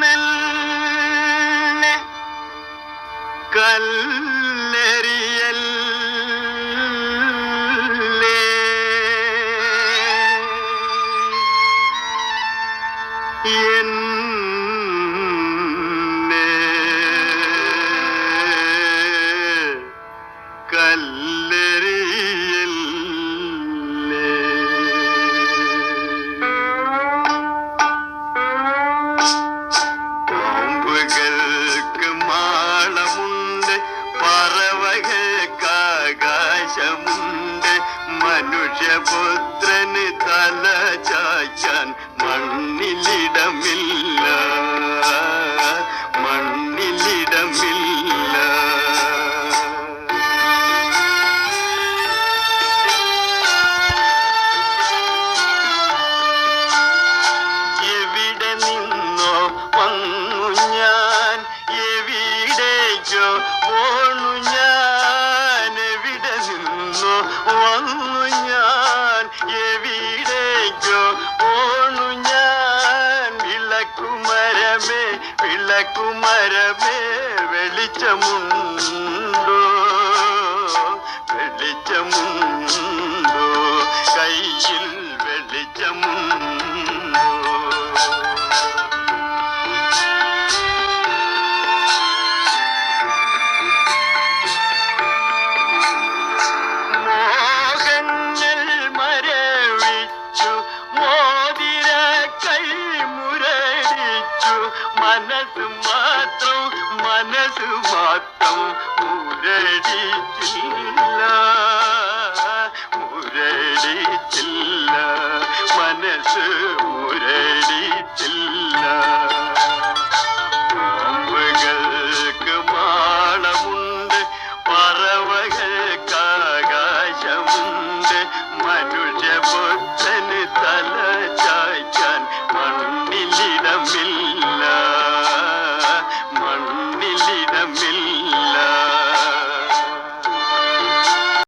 മെല്ലെ കല്ലെറിയല്ലേ? എൻ ആകാശമുണ്ട് മനുഷ്യപുത്രന് തല ചായ്ക്കാൻ മണ്ണിലിടമില്ല. മണ്ണിലിടമില്ല. എവിടെ നിന്നോ വന്നു ഞാൻ. എവിടേക്കോ പോണു ഞാൻ. വിളക്കുമരമേ വിളക്കുമരമേ വെളിച്ചമുണ്ടോ വെളിച്ചമുണ്ടോ മനസ്സ് മാത്രം മനസ്സ് മാത്രം മുരടിച്ചില്ല. മുരടിച്ചില്ല. മനസ്സ് മുരടിച്ചില്ല. പാമ്പുകൾക്ക് മാളമുണ്ട് പറവകൾക്ക് ആകാശമുണ്ട്. മനുഷ്യപുത്രന് തല ചാ لنمل